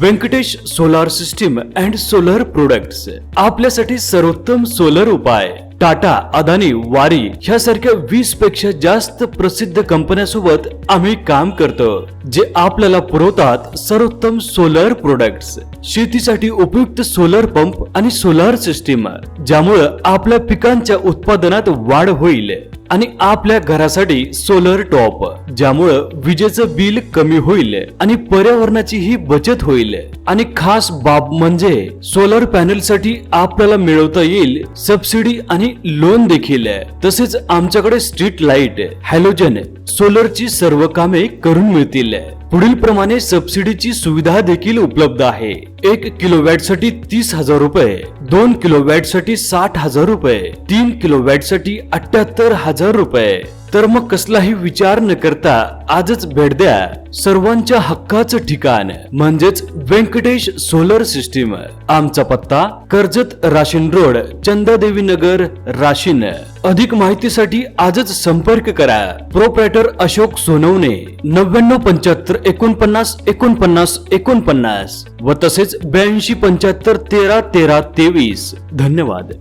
Venkatesh solar system and solar products. आपल्यासाठी सर्वोत्तम solar उपाय. टाटा अदानी वारी ह्यासारख्या वीसपेक्षा जास्त प्रसिद्ध कंपन्यासोबत आम्ही काम करतो जे आपल्याला पुरवतात सर्वोत्तम सोलर प्रोडक्ट्स. शेतीसाठी उपयुक्त सोलर पंप आणि सोलार सिस्टीम ज्यामुळं आपल्या पिकांच्या उत्पादनात वाढ होईल. आणि आपल्या घरासाठी सोलर टॉप ज्यामुळं विजेचं बिल कमी होईल आणि पर्यावरणाचीही बचत होईल. आणि खास बाब म्हणजे सोलर पॅनलसाठी आपल्याला मिळवता येईल सबसिडी आणि लोन देखील. तसेच आमच्याकडे स्ट्रीट लाइट हॅलोजन सोलरची सर्व कामे करून मिळतील. पुढील प्रमाणे सबसिडीची सुविधा देखील उपलब्ध आहे. एक किलोवॅटसाठी तीस हजार रुपये दोन किलोवॅटसाठी साठ हजार रुपये तीन किलोवॅटसाठी अठ्याहत्तर हजार रुपये. तर मग कसलाही विचार न करता आजच भेट द्या सर्वांच्या हक्काचं ठिकाण म्हणजेच व्यंकटेश सोलर सिस्टीम. आमचा पत्ता कर्जत राशीन रोड चंदादेवी नगर राशीन. अधिक माहितीसाठी आजच संपर्क करा. प्रोप्रायटर अशोक सोनवणे नव्याण्णव पंच्याहत्तर एकोणपन्नास एकोणपन्नास एकोणपन्नास व तसेच ब्याऐंशी पंच्याहत्तर तेरा तेरा तेवीस. धन्यवाद.